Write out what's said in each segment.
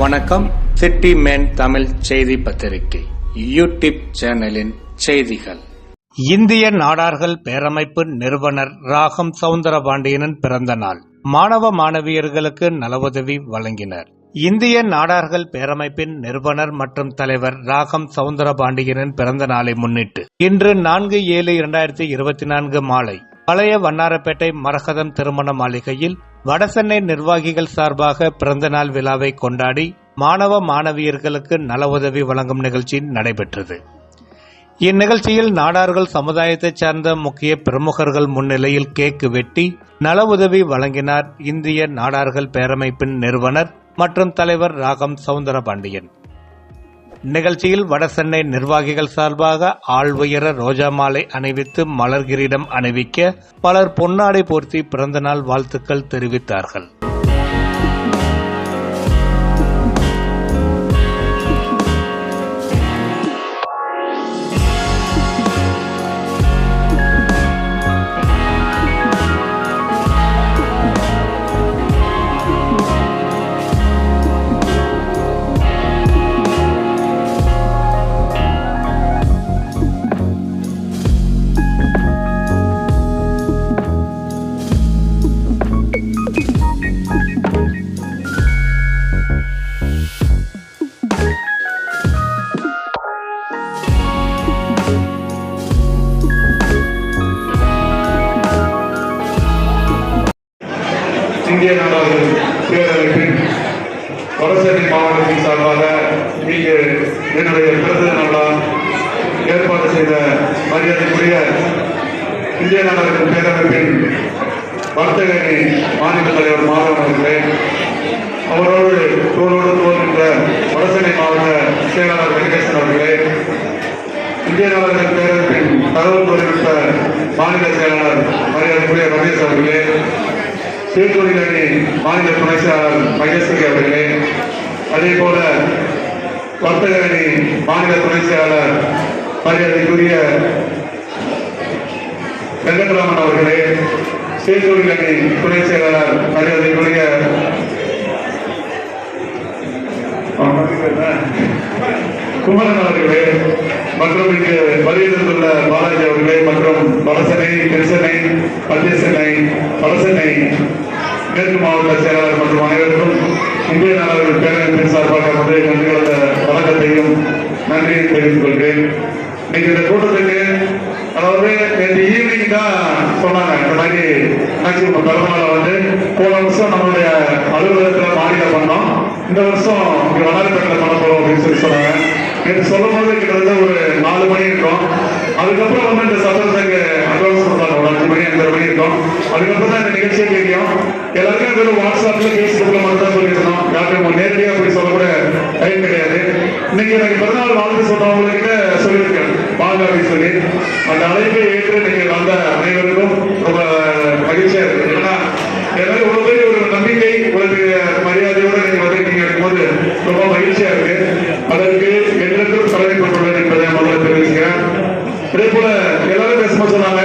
வணக்கம். City man Tamil செய்தி பத்திரிகை யூடியூப் சேனலின் செய்திகள். இந்திய நாடார்கள் பேரமைப்பு நிறுவனர் ராகம் சவுந்தரபாண்டியனின் பிறந்த நாள். மாணவ மாணவியர்களுக்கு நலவுதவி வழங்கினர். இந்திய நாடார்கள் பேரமைப்பின் நிறுவனர் மற்றும் தலைவர் ராகம் சவுந்தரபாண்டியனின் பிறந்த நாளை முன்னிட்டு இன்று நான்கு ஏழு இரண்டாயிரத்தி இருபத்தி நான்கு மாலை பழைய வண்ணாரப்பேட்டை மரகதம் திருமண மாளிகையில் வடசென்னை நிர்வாகிகள் சார்பாக பிறந்தநாள் விழாவை கொண்டாடி மாணவ மாணவியர்களுக்கு நல உதவி வழங்கும் நிகழ்ச்சி நடைபெற்றது. இந்நிகழ்ச்சியில் நாடார்கள் சமுதாயத்தைச் சார்ந்த முக்கிய பிரமுகர்கள் முன்னிலையில் கேக் வெட்டி நல உதவி வழங்கினார் இந்திய நாடார்கள் பேரமைப்பின் நிறுவனர் மற்றும் தலைவர் ராகம் சவுந்தரபாண்டியன். நிகழ்ச்சியில் வடசென்னை நிர்வாகிகள் சார்பாக ஆள் ரோஜா மாலை அணிவித்து மலர் கிரீடம் அணிவிக்க பலர் பொன்னாடை போர்த்தி பிறந்தநாள் வாழ்த்துக்கள் தெரிவித்தார்கள். இந்திய நாடாளுமன்ற பேரவைப்பின் வடசேரி மாவட்டத்தின் சார்பாக இங்கு என்னுடைய பிறந்த நாளால் ஏற்பாடு செய்த மரியாதைக்குரிய இந்திய நாடாளுமன்ற பேரவைப்பின் வர்த்தக அணி மாநில தலைவர் மாதவன் அவரோடு தோளோடு தோல் என்ற வடசேரி மாவட்ட செயலாளர் வெங்கடேசன் அவர்களே இந்திய நாடாளுமன்ற பேரவைப்பின் தகவல் தொழில்நுட்ப மாநில செயலாளர் மரியாதைக்குரிய ரமேஷ் அவர்களே தீர்த்தொழில் அணி மாநில துணை செயலாளர் மகேஸ்வரி அவர்களே அதே போல வர்த்தக அணி மாநில துணை செயலாளர் மரியாதைக்குரிய வெங்கட்ராமன் அவர்களே சீர்தொழில் அணி துணை செயலாளர் மரியாதைக்குரிய குமரன் அவர்களே மற்றும் இங்கு வருகிறதுள்ள பாலாஜி அவர்களே மற்றும் வடசென்னை பெருசனை மத்திய சென்னை மேற்கு மாவட்ட செயலாளர் மற்றும் அனைவருக்கும் இந்திய நாளர்கள் பேரவையின் சார்பாக முதலிய நன்றி கலந்த நன்றியை தெரிவித்துக் கொள்கிறேன். இன்னைக்கு இந்த கூட்டத்தில் அதாவது நேற்று ஈவினிங் தான் சொன்னாங்க. இந்த மாதிரி ஆக்சுவலி பெருமாளை வந்து போன வருஷம் நம்மளுடைய அலுவலகத்தில் மாநில பண்ணோம். இந்த வருஷம் இங்க வண்ணாரப்பேட்டில் பண்ண போறோம் அப்படின்னு சொல்லி சொன்னாங்க. நேற்று சொல்லும் போது கிட்டத்தட்ட ஒரு நாலு மணி இருக்கும். அதுக்கப்புறம் வந்து இந்த சத்திரத்துக்கு அட்வான்ஸ் கொடுத்தாங்க ஒரு அஞ்சு மணி அஞ்சரை மணி இருக்கும். அதுக்கப்புறம் தான் இந்த நிகழ்ச்சியை தெரியும் எல்லாருக்கும் வெறும் வாட்ஸ்அப்ல பேஸ்புக்ல மட்டும் தான் சொல்லியிருந்தோம். யாருக்கும் நேரடியாக அப்படி சொல்லக்கூட டைம் கிடையாது. இன்னைக்கு எனக்கு பிறந்தநாள் வாழ்த்து சொன்னவங்ககிட்ட சொல்லியிருக்கேன் வாங்க அப்படின்னு சொல்லி அந்த அழைப்பை ஏற்று நீங்கள் வந்த அனைவருக்கும் ரொம்ப மகிழ்ச்சியா இருக்கு ஏன்னா எனக்கு இவ்வளவு ஒரு நம்பிக்கை உங்களுக்கு மரியாதையோட நீங்க வந்திருக்கீங்க போது ரொம்ப மகிழ்ச்சியா இருக்கு. அதற்கு என்றென்றும் தலைமை என்பதை முதல்ல தெரிவிச்சுக்கிறேன். அதே போல எல்லாரும் பேசும்போது சொன்னாங்க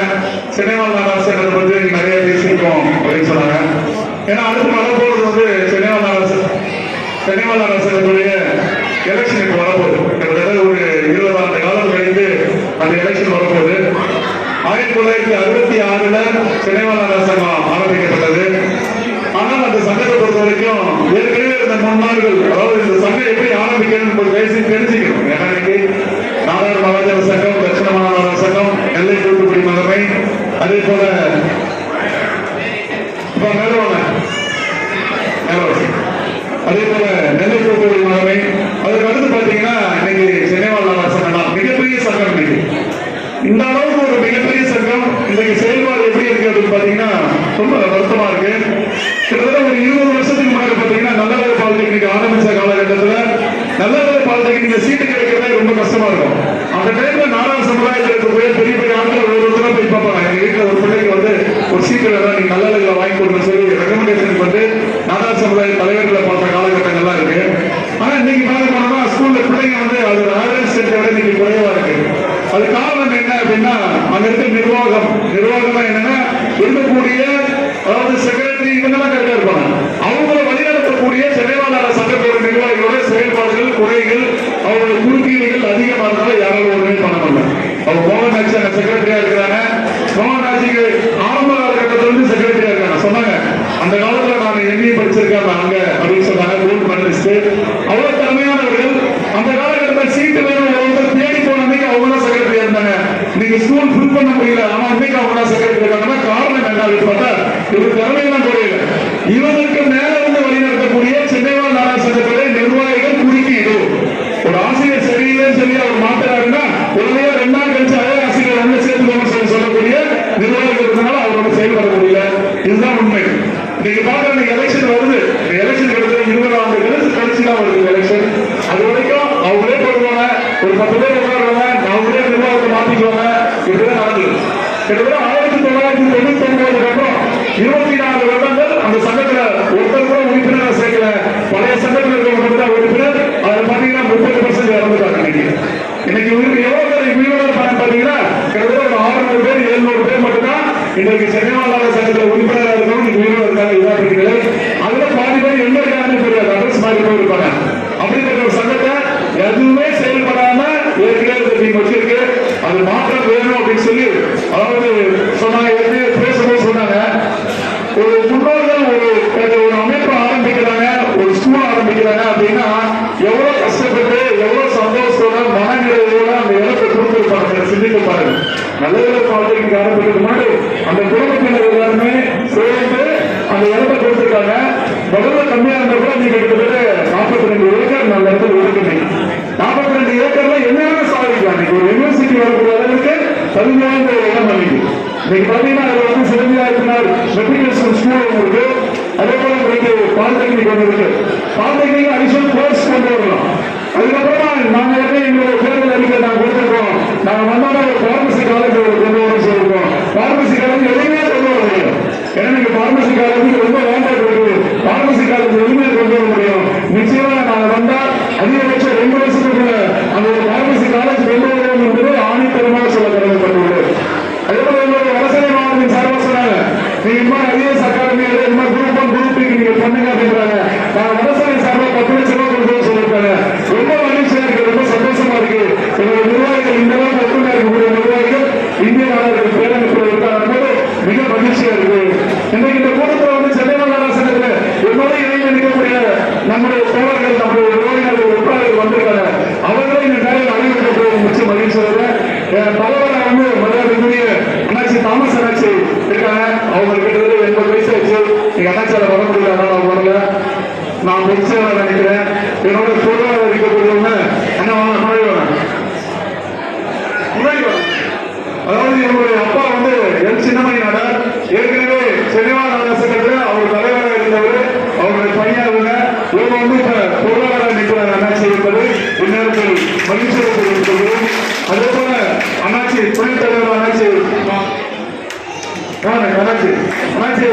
சினிமாவில் நாராசன் பத்தி நிறைய பேசியிருக்கோம் அப்படின்னு சொன்னாங்க. ஏன்னா அடுத்து போடுறது வந்து சினிமா நாராசன் சினிமா நாராசனுடைய எலெக்ஷன் இப்போ வரப்போகுது. கிட்டத்தட்ட ஒரு இருபது ஆண்டு காலம் கழிந்து அந்த எலெக்ஷன் வரப்போகுது. ஆயிரத்தி தொள்ளாயிரத்தி அறுபத்தி ஆறுல சினைவாளர் சங்கம் ஆரம்பிக்கப்பட்டது. ஆனால் அந்த சங்கத்தை பொறுத்த வரைக்கும் ஏற்கனவே இருந்த முன்னாள்கள் அதாவது இந்த சங்கம் எப்படி ஆரம்பிக்கணும் ஒரு பேசி தெரிஞ்சுக்கணும். ஏன்னா இன்னைக்கு நாடார் மகாஜன சங்கம் தட்சிண மாநகர சங்கம் நெல்லை தூத்துக்குடி மகமை அதே போல அதே போல நெல்லை தூத்துக்குடி மகமை அதுக்கு அடுத்து பாத்தீங்கன்னா இன்னைக்கு சென்னைவாளர் சங்கம் மிகப்பெரிய சங்கம் இன்னைக்கு. இந்த அளவுக்கு ஒரு மிகப்பெரிய சங்கம் இன்னைக்கு செயல்பாடு எப்படி இருக்கு அப்படின்னு பாத்தீங்கன்னா ரொம்ப வருத்தமா இருக்கு. கிட்டத்தட்ட ஒரு இருபது வருஷத்துக்கு முன்னாடி பாத்தீங்கன்னா நல்லவேலை பாலிடெக்னிக் ஆரம்பிச்ச காலகட்டத்துல நல்லவேலை பாலிடெக்னிக் சீட்டு கிடைக்கிறதே ரொம்ப கஷ்டமா இருக்கும். அந்த டைம்ல நாடார் சமுதாயத்தில் இருக்கக்கூடிய பெரிய பெரிய ஆட்கள் ஒரு ஒருத்தர போய் பார்ப்பாங்க. எங்க வீட்டுல ஒரு பிள்ளைக்கு வந்து ஒரு சீட்டு வேணா நீங்க நல்ல வாங்கி கொடுங்க சொல்லி ரெக்கமெண்டேஷன் வந்து நாடார் சமுதாய தலைவர்களை பார்த்த காலகட்டங்கள்லாம் இருக்கு. சம்திங் வந்து அது ஆவரேஜ் செட்டோட இன்னைக்கு குறைவா இருக்கு. அது காரணம் என்ன அப்படின்னா அங்க இருக்க நிர்வாகம். நிர்வாகம் என்னன்னா இருக்கக்கூடிய அதாவது செக்ரட்டரி இதெல்லாம் கரெக்டா இருப்பாங்க. அவங்கள வழிநடத்தக்கூடிய சென்னைவாளர் சட்டத்தோட நிர்வாகிகளோட செயல்பாடுகள் குறைகள் அவங்களோட குறுக்கீடுகள் அதிகமா இருந்தாலும் யாராலும் ஒண்ணுமே பண்ண மாட்டாங்க அவங்க மோகன் ராஜ் அங்க செக்ரட்டரியா இருக்கிறாங்க. மோகன் ராஜுக்கு ஆரம்ப காலகட்டத்துல இருந்து செக்ரட்டரியா இருக்காங்க. சொன்னாங்க அந்த காலத்துல நான் எம்ஏ படிச்சிருக்கேன் அங்க அப்படின்னு சொன்னாங்க கோல்ட் மெடலிஸ்ட் அவ்வளவு அந்த காலகட்டத்தில் சீட்டு வேணும் ஒருத்தர் தேடி போன அன்னைக்கு அவங்க தான் செக்ரட்டரி இருந்தாங்க. நீங்க ஸ்கூல் ஃபில் பண்ண முடியல. ஆனா இன்னைக்கு அவங்க தான் செக்ரட்டரி இருக்காங்கன்னா காரணம் என்ன அப்படின்னு பார்த்தா இவர் திறமையெல்லாம் குறையல இவருக்கு மேல இருந்து வழிநடத்தக்கூடிய சென்னைவாழ் நாடார் சங்கத்திலே நிர்வாகிகள் குறுக்கீடு ஒரு ஆசிரியர் சரியில்லைன்னு சொல்லி அவர் மாத்துறாருன்னா உடனே ரெண்டு நாள் கழிச்சு அதே ஆசிரியர் வந்து சேர்த்துக்கோங்க சொல்லி சொல்லக்கூடிய நிர்வாகிகள் இருக்கிறதுனால அவரோட செயல்பட முடியல இதுதான் உண்மை நீங்க பாக்குற இந்த எலெக்ஷன் வருது இந்த எலெக்ஷன் கிட்டத்தட்ட இருபது ஆண்டுகள் கழிச்சு தான் வருது எலெக்ஷன் அது வரைக்கும் அவங்களே போடுவாங்க ஒரு பத்து பேர் உட்காருவாங்க அவங்களே நிர்வாகத்தை மாத்திக்குவாங்க இப்படிதான் நடந்தது கிட்டத்தட்ட ஆயிரத்தி தொள்ளாயிரத்தி தொண்ணூத்தி ஒன்பதுக்கு அப்புறம் இருபத்தி நாலு வருடங்கள் அந்த சங்கத்துல ஒருத்தர் கூட உறுப்பினரை சேர்க்கல. பழைய சங்கத்துல இருக்கிறவங்க தான் உறுப்பினர். அதுல பாத்தீங்கன்னா முப்பது பர்சன்ட் இறந்துட்டாங்க இன்னைக்கு. இன்னைக்கு எவ்வளவு பேர் உயிரோட பாத்தீங்கன்னா கிட்டத்தட்ட ஒரு ஆறுநூறு பேர் எழுநூறு பேர் மட்டும்தான் இன்னைக்கு சென்னைவாழாளர் சங்கத்துல உறுப்பினராக இருக்கணும் இன்னைக்கு உயிரோட இருக்காங்க இதா இருக்கிறது அதுல பாதி பேர் எங்க இருக்காங்கன்னு தெரியாது அட்ரஸ் மாதிரி போயிருப்பாங்க அப்படிப்பட்ட ஒரு சங்கத்தை எதுவுமே செயல்படாம ஏற்கனவே இந்த நீங்க வச்சிருக்கு அது மாற்றம் வேணும் அப்படின்னு சொல்லி அதாவது சொன்னாங்க ஏற்கனவே பேசும்போது சொன்னாங்க ஒரு முன்னோர்கள் ஒரு ஒரு அமைப்பு ஆரம்பிக்கிறாங்க ஒரு ஸ்கூல் ஆரம்பிக்கிறாங்க அப்படின்னா எவ்வளவு கஷ்டப்பட்டு எவ்வளவு சந்தோஷத்தோட மனநிறைவோட அந்த இடத்தை கொடுத்துருப்பாங்க சிந்தித்து பாருங்க நல்ல நல்ல பாலிக்கு ஆரம்பிக்கிறது மாதிரி அந்த குடும்பத்தினர் எல்லாருமே சேர்ந்து அந்த இடத்த கொடுத்துருக்காங்க. முதல்ல கம்மியா இருந்தா கூட நீங்க கிட்டத்தட்ட நாற்பத்தி ரெண்டு ஏக்கர் நல்ல இடத்துல ஒதுக்குனீங்க நாற்பத்தி ரெண்டு ஏக்கர்ல என்னென்ன சாதிக்கலாம் நீங்க ஒரு யூனிவர்சிட்டி வரக்கூடிய அளவுக்கு தகுதியான இடம் பண்ணிக்கு இன்னைக்கு பாத்தீங்கன்னா அது வந்து சிவந்தியாயிரத்தினார் மெட்ரிகுலேஷன் ஸ்கூல் ஒன்று இருக்கு அதே போல உங்களுக்கு பாலிடெக்னிக் ஒன்று இருக்கு. பாலிடெக்னிக் அடிஷனல் கோர்ஸ் கொண்டு வரலாம். அதுக்கப்புறமா நாங்க வந்து எங்களோட தேர்தல் அறிக்கை நாங்க கொடுத்துருக்கோம். நாங்க வந்தோட ஒரு பார்மசி காலேஜ் கொண்டு வர சொல்லிருக்கோம் பார்மசி காலேஜ் எதுவுமே கொண்டு வர முடியும் ஏன்னா நீங்க பார்மசி காலேஜ் ரொம்ப வேண்டாம் இருக்கு பார்மசி காலேஜ் எதுவுமே கொண்டு வர முடியும் நிச்சயமா நாங்க வந்தா அதிகபட்சம் ரெண்டு வருஷத்துக்குள்ள அந்த ஒரு பார்மசி காலேஜ் கொண்டு வருவோம் என்பது ஆணித்தரமாக சொல்ல கடமைப்பட்டுள்ளது அதே போல எங்களுடைய வலசனை மாவட்டத்தின் சார்பாக சொன்னாங்க நீங்க இந்த மாதிரி ஐஏஎஸ் அகாடமி இந்த மாதிரி குரூப் ஒன் குரூப் டூ நீங்க பண்ணுங்க அப்படின்றாங்க நான் வலசனை சார்பாக பத்து லட்சம் ரூபாய் கொடுக்கணும்னு சொல்லியிருக்காங்க ரொம்ப மகிழ்ச்சியா இருக்கு ரொம்ப சந்தோஷமா இருக்கு எங்களுடைய நிர்வாகிகள் இந்த அளவுக்கு ஒற்றுமையா இருக்கக்கூடிய நிர்வாகிகள் இந்திய நாடுகளுக்கு பேரமைப்பில் இருக்காங்க போது மிக மகிழ்ச்சியா இருக்கு இன்னைக்கு இந்த கூட்டத்தில் வந்து சென்னை மாநகர சங்கத்துல என்னோட இணைந்து நிற்கக்கூடிய நம்முடைய தோழர்கள் நம்முடைய நிர்வாகிகள் உறுப்பினர்கள் வந்திருக்காங்க அவர்களும் இந்த நேரில் அழைக்கப்பட்டு மிச்ச மகிழ்ச்சி தலைவரை வந்து மரியாதைக்குரிய அண்ணாச்சி தாமஸ் அண்ணாச்சி இருக்காங்க அவங்க கிட்டத்தட்ட எண்பது வயசு ஆச்சு நீங்க அண்ணாச்சியால வர முடியல அதனால அவங்க வரல நான் முடிச்சதா நினைக்கிறேன் என்னோட பொருளாதார இருக்கக்கூடியவங்க அண்ணா வாங்க முன்னாடி வாங்க முன்னாடி அதாவது என்னுடைய அப்பா வந்து என் சின்னமணி நாடார் ஏற்கனவே சென்னைவா நகரசங்கத்துல அவர் தலைவராக இருந்தவர் அவருடைய பணியாளருங்க இவங்க. வந்து இப்ப பொருளாதார நிபுணர் அண்ணாச்சி இருப்பது இந்நேரத்தில் மகிழ்ச்சியாக இருக்கிறது அதே போல அண்ணாச்சி துணைத் தலைவர் அண்ணாச்சி. அண்ணாச்சி. அண்ணாச்சி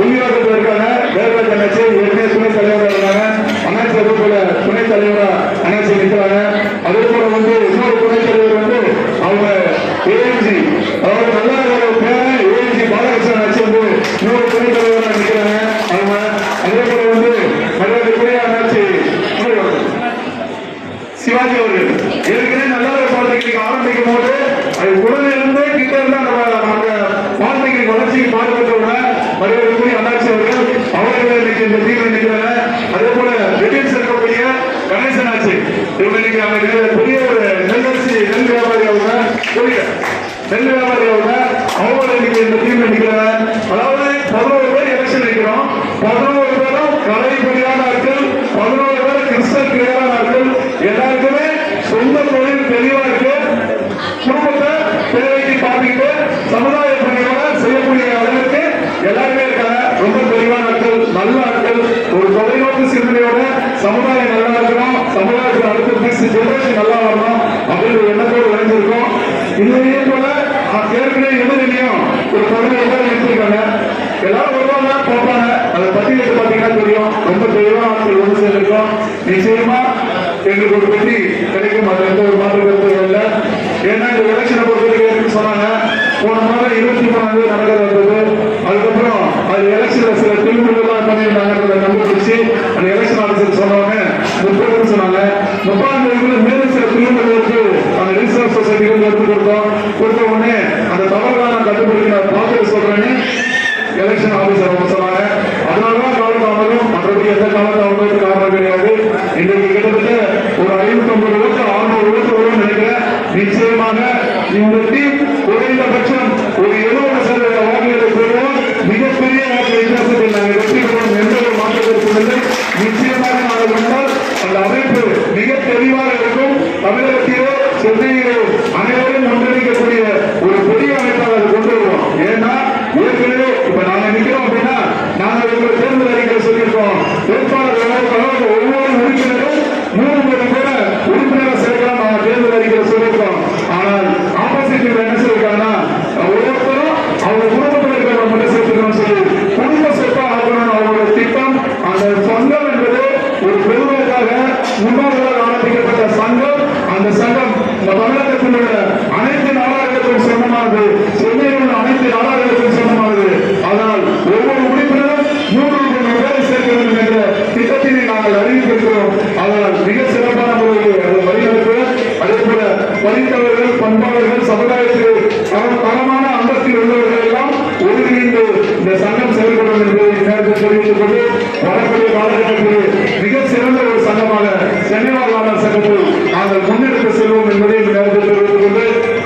உயிரோட்டத்தில் இருக்காங்க தேவராஜ் அண்ணாச்சி ஏற்கனவே துணைத் தலைவராக இருக்காங்க அண்ணாச்சி அதே போல துணைத் தலைவரா அண்ணாச்சி நிற்கிறாங்க அதே போல வந்து இன்னொரு துணைத் தலைவர் வந்து அவங்க ஏஎன்ஜி அதாவது நல்லா பேரன் ஏஎன்ஜி பாலகிருஷ்ணன் அண்ணாச்சி வந்து இன்னொரு துணைத் தலைவராக நிற்கிறாங்க அவங்க அதே போல வந்து மரியாதைக்குரிய அண்ணாச்சி முன்னாடி வாங்க. சிவாஜி அவர்கள் ஏற்கனவே நல்ல ஒரு பாலிடெக்னிக் ஆரம்பிக்கும் போது அது உடனே இருந்து கிட்ட இருந்து அந்த அந்த பாலிடெக்னிக் வளர்ச்சிக்கு பாடுபட்டவங்க மரியாதைக்குரிய அண்ணாச்சி அவர்கள் அவர்கள் இன்னைக்கு இந்த தீர்வு நிற்கிறாங்க அதே போல டெல்லியில் இருக்கக்கூடிய கணேசன் ஆச்சு இவங்க இன்னைக்கு அவங்க பெரிய ஒரு நெல்லரிசி நெல் வியாபாரி அவங்க புரியல நெல் வியாபாரி அவங்க அவங்க இன்னைக்கு இந்த தீர்வு நிற்கிறாங்க அதாவது பதினோரு பேர் எலெக்ஷன் நிற்கிறோம் பதினோரு பேரும் கலைப்படியான ஆட்கள் பதினோரு பேர் கிறிஸ்தவ கிளியரான ஆட்கள் எல்லாருக்குமே சொந்த தொழில் தெளிவா இருக்கு குடும்பத்தை தேவைக்கு பார்த்துக்கிட்டு சமுதாய பணியோட செய்யக்கூடிய அளவுக்கு எல்லாருமே இருக்காங்க ரொம்ப தெளிவான ஆட்கள் நல்ல ஆட்கள் ஒரு தொலைநோக்கு சிந்தனையோட சமுதாயம் நல்லா இருக்கணும் சமுதாயத்தில் அடுத்த நெக்ஸ்ட் ஜெனரேஷன் நல்லா வரணும் அப்படின்ற எண்ணத்தோடு விளைஞ்சிருக்கோம் இதே போல அஹ், ஏற்கனவே எதிரிலையும் ஒரு பதினேழு பேர் எடுத்திருக்காங்க எல்லாரும் வருவாங்க பார்ப்பாங்க அதை பத்தி எடுத்து பார்த்தீங்கன்னா தெரியும் ரொம்ப தெளிவான ஆட்கள் சேர்ந்திருக்கோம் நிச்சயமா எங்களுக்கு ஒரு வெற்றி கிடைக்கும். அது எந்த ஒரு மாற்று கருத்தும் இல்லை. ஏன்னா இந்த எலெக்ஷனை பொறுத்த வரைக்கும் சொன்னாங்க. போன மாதம் இருபத்தி மூணாவது நடக்கிறது இருந்தது அதுக்கப்புறம் அது எலெக்ஷன்ல சில திருவிழெல்லாம் பண்ணியிருந்தாங்க கண்டுபிடிச்சு அந்த எலெக்ஷன் ஆஃபீஸர் சொன்னாங்க முப்பதுன்னு சொன்னாங்க. முப்பதாம் தேதிக்குள்ள மேலும் சில திருவிழாவுக்கு அந்த ரிசர்வ் சொசைட்டிகள் எடுத்து கொடுத்தோம். கொடுத்த உடனே அந்த தவறுகளை நான் கண்டுபிடிக்க நான் பார்த்துட்டு சொல்றேன்னு எலெக்ஷன் ஆஃபீஸர் சொன்னாங்க அதனாலதான் காலத்தாமதம் மற்றபடி எந்த காலத்தாமதத்துக்கு காரணம் கிடையாது இந்த குறைந்தபட்சம் ஒரு எழுபது சதவீத வாக்குகளை பெறுவோம். மிகப்பெரிய வாக்கு வித்தியாசத்தில் நாங்கள் வெற்றி பெறுவோம் எந்த ஒரு மாற்றத்திற்கும் இல்லை நிச்சயமாக நாங்கள் வந்தால் அந்த அமைப்பு மிக தெளிவாக இருக்கும். தமிழகத்திலோ சென்னையிலோ அனைவரும் ஒன்றிணைக்கக்கூடிய ஒரு பெரிய அமைப்பாக அதை கொண்டு வருவோம் ஏன்னா ஏற்கனவே இப்ப நாங்க நிக்கிறோம் அப்படின்னா நாங்க உங்களை தேர்தல் அறிக்கை சொல்லியிருக்கோம் வேட்பாளர் கழக ஒவ்வொரு உறுப்பினரும் மூணு கோடி பேர உறுப்பினரை சேர்க்கலாம் நாங்க தேர்தல் அறிக்கையில் சொல்லியிருக்கோம் ஆனால் ஆப்போசிட் என்ன சொல்லியிருக்காங்கன்னா ஒவ்வொருத்தரும் அவங்க குடும்பத்தில் இருக்கிறவங்க மட்டும் சேர்த்துக்கணும்னு சொல்லி குடும்ப சொத்தா ஆக்கணும்னு அவங்களோட திட்டம் அந்த சங்கம் என்பது ஒரு பெருமைக்காக முன்னோர்களால் ஆரம்பிக்கப்பட்ட சங்கம் அந்த சங்கம் இந்த தமிழகத்தில் உள்ள அனைத்து நாடாளுக்கும் சொந்தமானது சென்னையில் உள்ள அனைத்து நாடாளுக்கும் சொந்தமானது அதனால் ஒவ்வொரு உறுப்பினரும் நூறு நூறு பேரை சேர்க்க வேண்டும் என்ற திட்டத்தினை நாங்கள் அறிவித்திருக்கிறோம் அதனால் மிக சிறப்பான முறையில் அதை வழிநடத்துவோம் அதே போல படித்தவர்கள் பண்பாளர்கள் சமுதாயத்தில் தரமான அந்தத்தில் உள்ளவர்கள் எல்லாம் ஒருங்கிணைந்து இந்த சங்கம் செயல்படும் என்பதை நேரத்தில் தெரிவித்துக் கொண்டு வரக்கூடிய காலகட்டத்தில் மிக சிறந்த ஒரு சங்கமாக சென்னை வாழ்வாளர் சங்கத்தில் நாங்கள் முன்னெடுத்து செல்வோம் என்பதை இந்த நேரத்தில் தெரிவித்துக் கொண்டு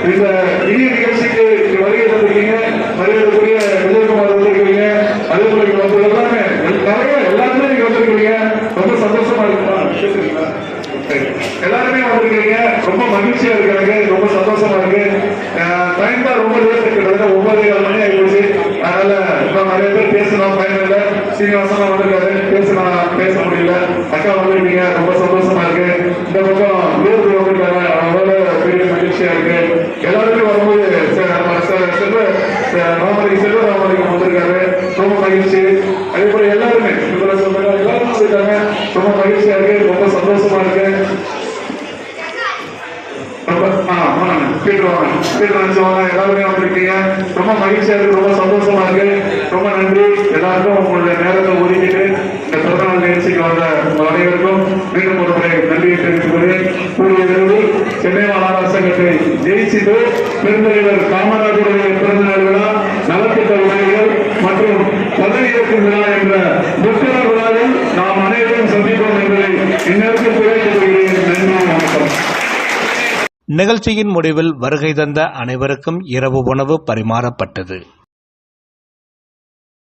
இந்த இனிய நிகழ்ச்சிக்கு இங்கு வருகை தந்திருக்கீங்க மரியாதைக்குரிய விஜயகுமார் வந்திருக்கிறீங்க அதே போல இங்க வந்து எல்லாமே நிறைய எல்லாருமே நீங்க வந்திருக்கிறீங்க ரொம்ப சந்தோஷமா இருக்குமா கேக்குறீங்களா? சரி. இருக்கிறீங்க ரொம்ப மகிழ்ச்சியா இருக்காங்க ரொம்ப சந்தோஷமா இருக்கு. டைம் தான் ரொம்ப லேட் கிட்டத்தட்ட ஒன்பது ஏழு மணி ஆயிடுச்சு அதனால இப்ப நிறைய பேர் பேசணும் பயன் இல்லை சீனிவாசனா வந்திருக்காரு. பேசணும் பேச முடியல. அக்கா வந்திருக்கீங்க ரொம்ப சந்தோஷமா இருக்கு. இந்த பக்கம் வீரர்கள் வந்திருக்காங்க அவங்களோட பெரிய மகிழ்ச்சியா இருக்கு. எல்லாருக்கும் வரும்போது செ- நம்ம செல்வ ராமலிங்க செல்வ ராமலிங்கம் வந்திருக்காரு. ரொம்ப மகிழ்ச்சி. அதே போல எல்லாருமே இதுல சொன்னாங்க எல்லாரும் வந்திருக்காங்க. ரொம்ப மகிழ்ச்சியா இருக்கு ரொம்ப சந்தோஷமா இருக்கு. பேசுவாங்க எல்லாருமே வந்திருக்கீங்க. ரொம்ப மகிழ்ச்சியா இருக்கு ரொம்ப சந்தோஷமா இருக்கு. ரொம்ப நன்றி. எல்லாருக்கும் உங்களுடைய நேரத்தை ஒதுக்கிட்டு இந்த பிறந்தநாள் நிகழ்ச்சிக்கு வந்த உங்கள் அனைவருக்கும் மீண்டும் ஒரு முறை நன்றியை தெரிவித்துக் கொள்கிறேன். கூடிய விரைவில் சென்னை மாநகர ஜெயிச்சிட்டு பெருந்தலைவர் காமராஜருடைய பிறந்தநாள் விழா நலத்திட்ட உதவிகள் மற்றும் பதவியேற்கும் விழா என்ற முக்கிய விழாவில் நாம் அனைவரும் சந்திப்போம் என்பதை இந்நேரத்தில் தெரிவித்துக் கொள்கிறேன். நிகழ்ச்சியின் முடிவில் வருகை தந்த அனைவருக்கும் இரவு உணவு பரிமாறப்பட்டது.